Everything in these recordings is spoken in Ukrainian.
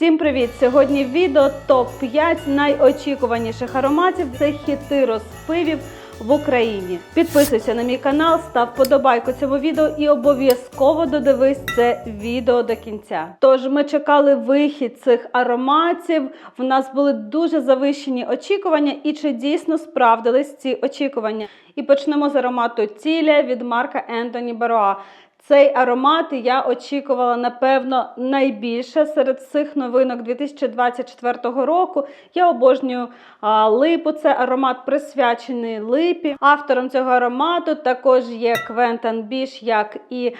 Всім привіт! Сьогодні відео топ-5 найочікуваніших ароматів це хіти розпивів в Україні. Підписуйся на мій канал, став подобайку цьому відео і обов'язково додивись це відео до кінця. Тож ми чекали вихід цих ароматів. В нас були дуже завищені очікування, і чи дійсно справдились ці очікування? І почнемо з аромату Тіля від марка Ентоні Бароа. Цей аромат я очікувала, напевно, найбільше серед цих новинок 2024 року. Я обожнюю а, липу. Це аромат присвячений липі. Автором цього аромату також є Квентан Біш, як і е,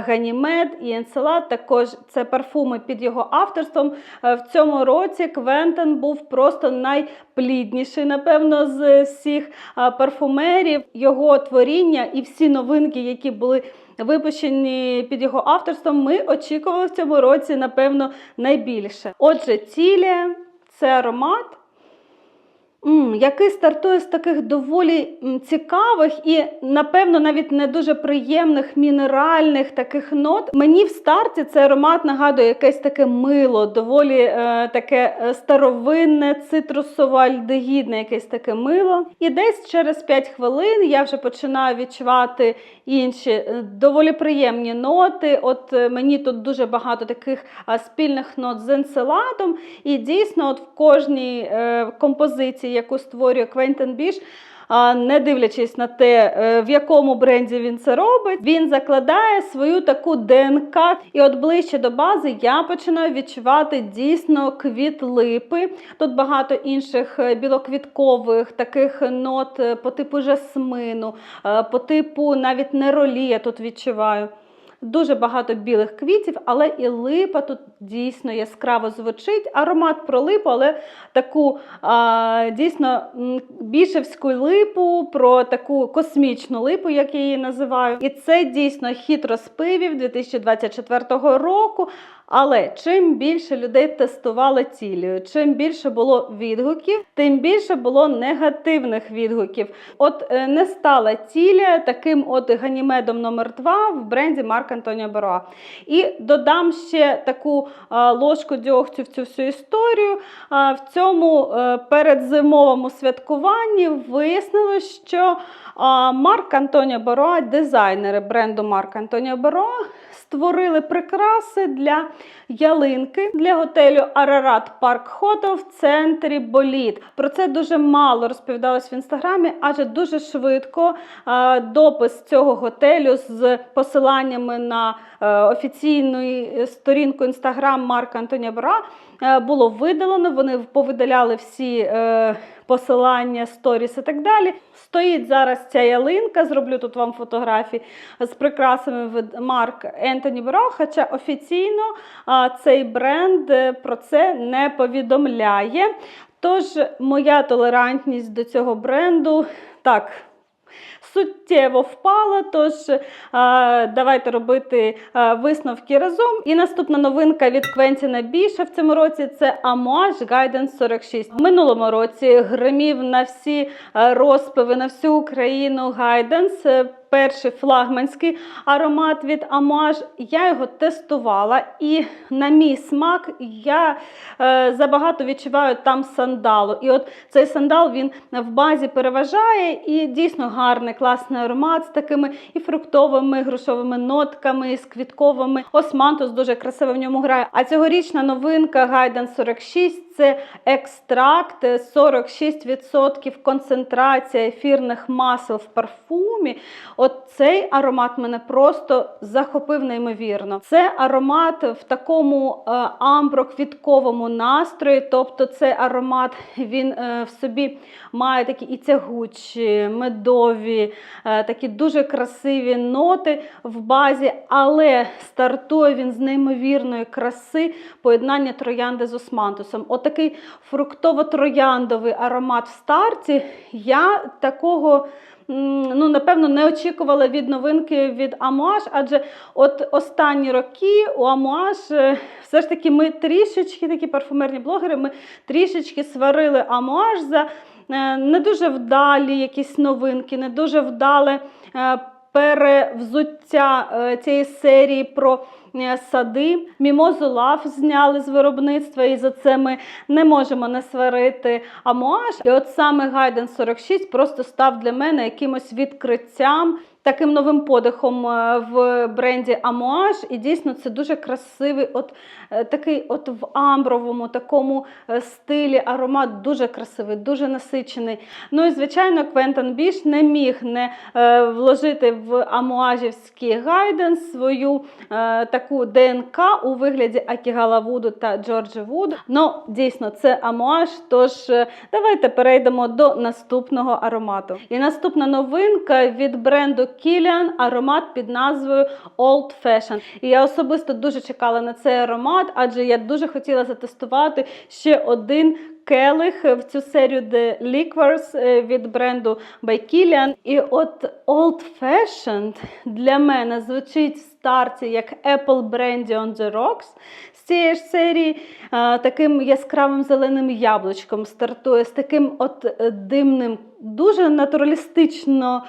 Ганімед, і Енцелад. Також це парфуми під його авторством. Е, В цьому році Квентан був просто найплідніший, напевно, з всіх парфумерів. Його творіння і всі новинки, які були випущені під його авторством, ми очікували в цьому році, напевно, найбільше. Отже, тілія це аромат. Який стартує з таких доволі цікавих і, напевно, навіть не дуже приємних мінеральних таких нот. Мені в старті цей аромат нагадує якесь таке мило, доволі е, таке е, старовинне, цитрусово-альдегідне якесь таке мило. І десь через 5 хвилин я вже починаю відчувати інші е, доволі приємні ноти. От е, мені тут дуже багато таких спільних нот з енцеладом. І дійсно, от в кожній е, композиції, яку створює Квентин Біш, не дивлячись на те, е, в якому бренді він це робить, він закладає свою таку ДНК. І от ближче до бази я починаю відчувати дійсно квіт липи. Тут багато інших е, білоквіткових таких нот е, по типу жасмину, по типу навіть неролі я тут відчуваю. Дуже багато білих квітів, але і липа тут дійсно яскраво звучить. Аромат про липу, але таку а, дійсно бішевську липу, про таку космічну липу, як я її називаю. І це дійсно хіт розпивів 2024 року. Але чим більше людей тестували цілію, чим більше було відгуків, тим більше було негативних відгуків. От е, не стала цілія таким от ганімедом номер 2 в бренді Марк Антоніо Бероа. І додам ще таку ложку дьогтю в цю всю історію. В цьому е, передзимовому святкуванні вияснилось, що Марк Антоніо Бероа, дизайнери бренду Марк Антоніо Бероа, створили прикраси для ялинки для готелю Арарат Парк Хотел в центрі Боліт. Про це дуже мало розповідалось в інстаграмі, адже дуже швидко е, допис цього готелю з посиланнями на е, офіційну сторінку інстаграм Марка Антонія Бра е, було видалено. Вони повидаляли всі. Посилання, сторіс і так далі. Стоїть зараз ця ялинка. Зроблю тут вам фотографії з прикрасами від Марк Ентоні Бро, хоча офіційно цей бренд е, про це не повідомляє. Тож моя толерантність до цього бренду так. Суттєво впала, тож давайте робити висновки разом. І наступна новинка від Квентіна Біша в цьому році це Amouage Guidance 46. В минулому році гримів на всі розпиви на всю Україну Guidance. Е, Перший флагманський аромат від Amouage. Я його тестувала, і на мій смак я е, забагато відчуваю там сандалу. І от цей сандал він в базі переважає і дійсно гарний, класний аромат з такими і фруктовими, грушовими нотками, і з квітковими. Османтус дуже красиво в ньому грає. А цьогорічна новинка Guidance 46 це екстракт 46% концентрація ефірних масел в парфумі. От цей аромат мене просто захопив неймовірно. Це аромат в такому е, амбро-квітковому настрої, тобто цей аромат він е, в собі має такі і тягучі, медові, е, такі дуже красиві ноти в базі, але стартує він з неймовірної краси поєднання троянди з османтусом. Отакий фруктово-трояндовий аромат в старті. Я такого ну, напевно, не очікувала від новинки від Амуаш, адже от останні роки у Амуаш все ж таки ми трішечки, такі парфумерні блогери, ми трішечки сварили Амуаш за е, не дуже вдалі якісь новинки, не дуже вдале. Перевзуття е, цієї серії про е, сади. Мімозу Лав зняли з виробництва, і за це ми не можемо не сварити амуаж. І от саме Гайден 46 просто став для мене якимось відкриттям. Таким новим подихом е, в бренді Амуаж, і дійсно це дуже красивий, от е, такий, от в амбровому такому е, стилі аромат дуже красивий, дуже насичений. Ну і звичайно, Квентон Біш не міг не вложити в амуажівський гайден свою таку ДНК у вигляді Акігала Вуду та Джорджа Вуду. Ну, дійсно, це амуаж. Тож давайте перейдемо до наступного аромату. І наступна новинка від бренду Kilian аромат під назвою Old Fashion. І я особисто дуже чекала на цей аромат, адже я дуже хотіла затестувати ще один. Келих в цю серію The Liquors е, від бренду by Kilian. І от Old Fashioned для мене звучить в старті як Apple Brandy on the Rocks. З цієї ж серії е, таким яскравим зеленим яблучком стартує з таким от е, димним, дуже натуралістично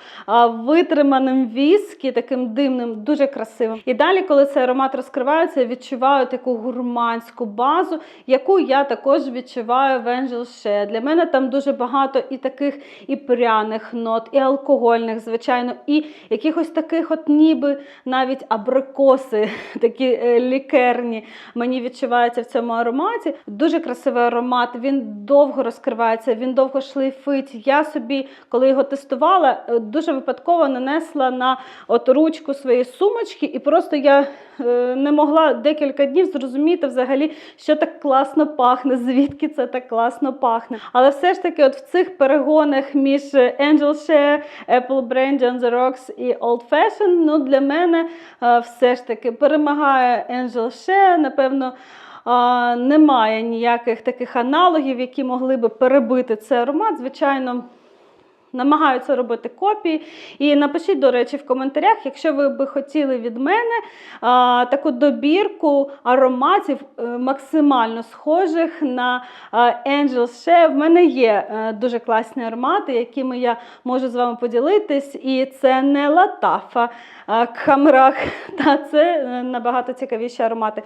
витриманим віскі, таким димним, дуже красивим. І далі, коли цей аромат розкривається, я відчуваю таку гурманську базу, яку я також відчуваю в Angel Shea. Для мене там дуже багато і таких і пряних нот, і алкогольних, звичайно, і якихось таких, от ніби навіть абрикоси, такі е, лікерні. Мені відчуваються в цьому ароматі. Дуже красивий аромат. Він довго розкривається, він довго шлейфить. Я собі, коли його тестувала, е, дуже випадково нанесла на от ручку своєї сумочки, і просто я е, не могла декілька днів зрозуміти взагалі, що так класно пахне, звідки це так класно пахне. Але все ж таки, от в цих перегонах між Angel Shea, Apple Brandy on the Rocks і Old Fashion, ну для мене е, все ж таки перемагає Angel Shea, напевно. Немає ніяких таких аналогів, які могли би перебити цей аромат. Звичайно, намагаються робити копії. І напишіть, до речі, в коментарях, якщо ви би хотіли від мене а, таку добірку ароматів е, максимально схожих на а, Angel Shea. В мене є е, дуже класні аромати, якими я можу з вами поділитись. І це не латафа Кхамрах, та це е, набагато цікавіші аромати.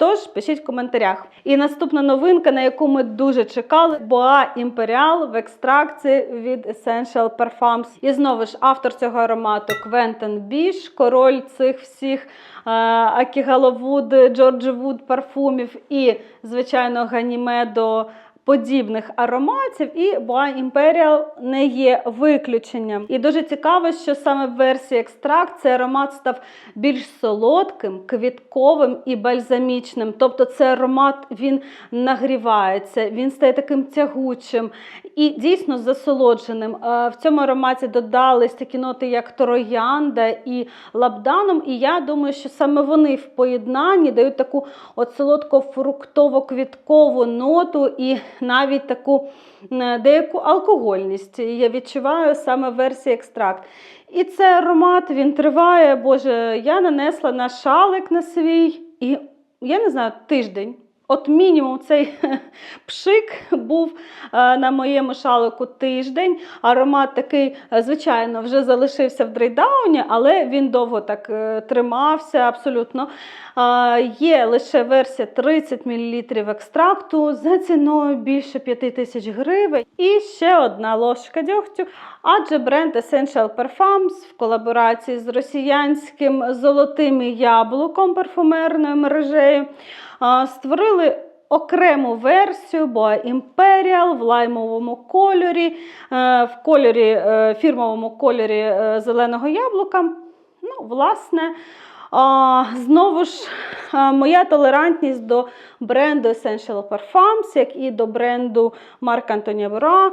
Тож пишіть в коментарях. І наступна новинка, на яку ми дуже чекали, Boa Imperial в екстракції від Essential Parfums. І знову ж автор цього аромату Квентен Біш, король цих всіх Акігаловуд, Джордж Вуд парфумів і, звичайно, Ганімедо подібних ароматів, і Boa Imperial не є виключенням. І дуже цікаво, що саме в версії екстракт цей аромат став більш солодким, квітковим і бальзамічним. Тобто цей аромат він нагрівається, він стає таким тягучим і дійсно засолодженим. Е, В цьому ароматі додались такі ноти, як троянда і лабданом. І я думаю, що саме вони в поєднанні дають таку от солодко-фруктово-квіткову ноту і навіть таку деяку алкогольність. Я відчуваю саме в версії екстракт. І цей аромат він триває. Боже, я нанесла на шалик на свій, і я не знаю, тиждень. От мінімум цей пшик був е, на моєму шалику тиждень. Аромат такий, е, звичайно, вже залишився в дрейдауні, але він довго так е, тримався абсолютно. Є лише версія 30 мл екстракту за ціною більше 5 тисяч гривень. І ще одна ложка дьогтю. Адже бренд Essential Parfums в колаборації з росіянським золотим яблуком парфумерною мережею створили окрему версію Boa Imperial в лаймовому кольорі, е, в кольорі, е, фірмовому кольорі е, зеленого яблука. Ну, власне, а, знову ж моя толерантність до бренду Essential Parfums, як і до бренду Марк Антоні Бора,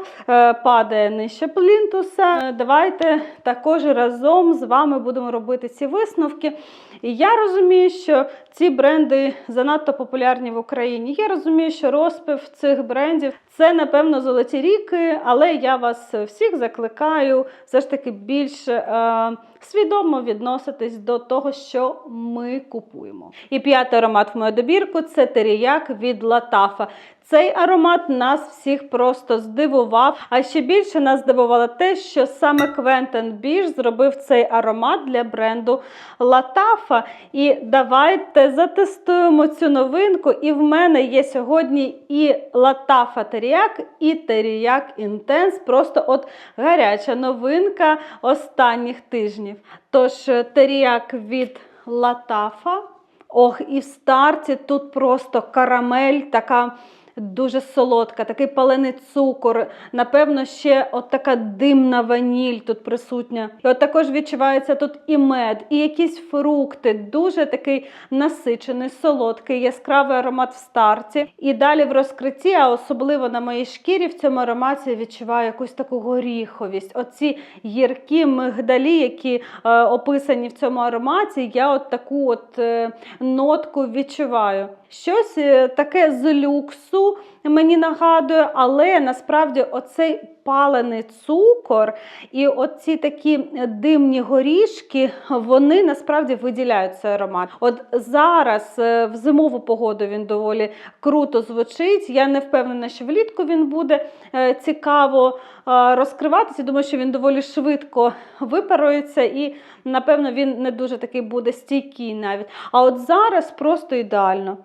падає нижче плінтуса. Е, Давайте також разом з вами будемо робити ці висновки. І я розумію, що ці бренди занадто популярні в Україні. Я розумію, що розпив цих брендів це, напевно, золоті ріки, але я вас всіх закликаю все ж таки більш е, свідомо відноситись до того, що ми купуємо. І п'ятий аромат в мою добірку це теріяк від Латафа. Цей аромат нас всіх просто здивував. А ще більше нас здивувало те, що саме Квентен Біш зробив цей аромат для бренду Латафа. І давайте затестуємо цю новинку. І в мене є сьогодні і Латафа Теріяк, і Теріяк Інтенс. Просто от гаряча новинка останніх тижнів. Тож теріяк від Латафа. Ох, і в старті тут просто карамель така. Дуже солодка, такий палений цукор. Напевно, ще от така димна ваніль тут присутня. І от також відчувається тут і мед, і якісь фрукти. Дуже такий насичений, солодкий, яскравий аромат в старті. І далі в розкритті, а особливо на моїй шкірі, в цьому ароматі відчуваю якусь таку горіховість. Оці гіркі мигдалі, які е, описані в цьому ароматі, я от таку от е, нотку відчуваю. Щось е, таке з люксу мені нагадує, але насправді оцей палений цукор і оці такі димні горішки, вони насправді виділяють цей аромат. От зараз е, в зимову погоду він доволі круто звучить. Я не впевнена, що влітку він буде е, цікаво е, розкриватися. Думаю, що він доволі швидко випарується і, напевно, він не дуже такий буде стійкий навіть. А от зараз просто ідеально.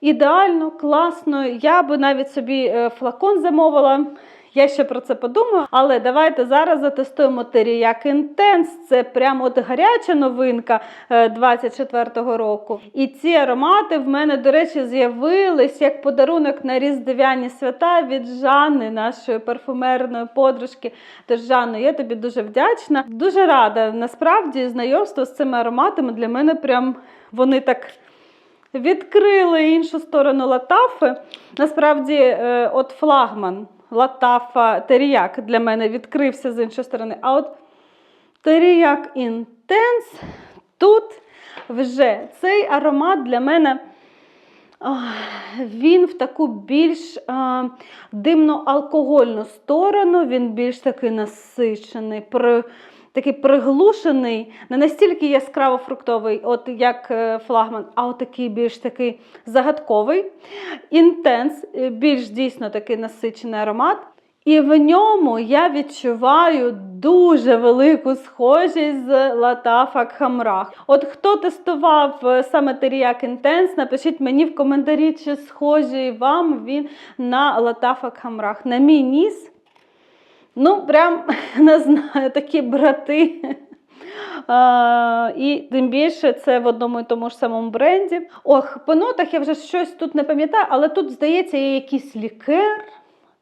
Ідеально, класно. Я би навіть собі е, флакон замовила. Я ще про це подумаю, але давайте зараз затестуємо Теріяк Інтенс. Це прямо от гаряча новинка 24-го року. І ці аромати в мене, до речі, з'явились як подарунок на різдвяні свята від Жанни, нашої парфумерної подружки. Тож, Жанно, я тобі дуже вдячна. Дуже рада. Насправді, знайомство з цими ароматами для мене прям вони так відкрили іншу сторону латафи. Насправді, е, от флагман латафа теріяк для мене відкрився з іншої сторони. А от теріяк інтенс тут вже цей аромат для мене. Він в таку більш димно-алкогольну сторону, він більш такий насичений, такий приглушений, не настільки яскраво фруктовий, от як е, флагман, а от такий більш такий загадковий. Інтенс, е, більш дійсно такий насичений аромат. І в ньому я відчуваю дуже велику схожість з Латафа Хамрах. От хто тестував е, саме Теріяк Інтенс, напишіть мені в коментарі, чи схожий вам він на Латафа Хамрах. На мій ніс. Ну, прям не знаю, такі брати. А, і тим більше це в одному і тому ж самому бренді. Ох, по нотах я вже щось тут не пам'ятаю, але тут, здається, є якийсь лікер.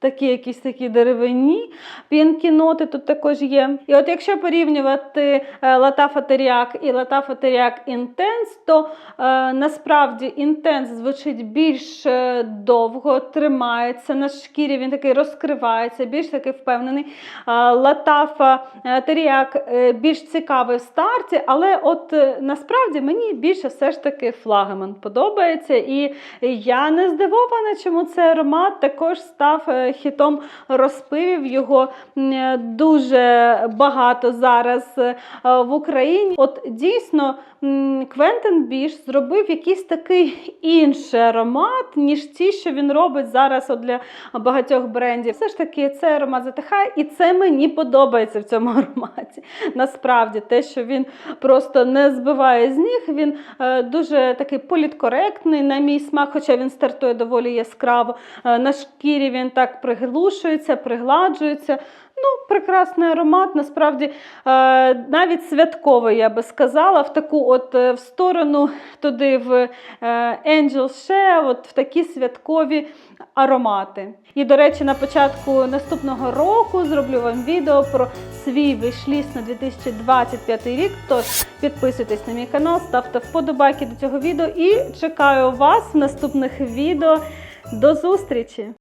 Такі якісь такі деревині, пінкі ноти тут також є. І от якщо порівнювати Латафа Теріак і Латафа Теріак Інтенс, то е, насправді інтенс звучить більш е, довго, тримається на шкірі, він такий розкривається, більш такий впевнений. Е, Латафа е, Теріак е, більш цікавий в старті, але от е, насправді мені більше все ж таки флагеман подобається. І я не здивована, чому цей аромат також став. Хітом розпивів. Його дуже багато зараз е, в Україні. От дійсно Квентин Біш зробив якийсь такий інший аромат, ніж ті, що він робить зараз от для багатьох брендів. Все ж таки, цей аромат затихає, і це мені подобається в цьому ароматі. Насправді, те, що він просто не збиває з ніг, він е, дуже такий політкоректний, на мій смак, хоча він стартує доволі яскраво. Е, на шкірі він так приглушується, пригладжується. Ну, прекрасний аромат, насправді е, навіть святковий, я би сказала, в таку от е, в сторону туди в е, Angel Shea, от в такі святкові аромати. І, до речі, на початку наступного року зроблю вам відео про свій вишліст на 2025 рік. Тож підписуйтесь на мій канал, ставте вподобайки до цього відео і чекаю вас в наступних відео. До зустрічі!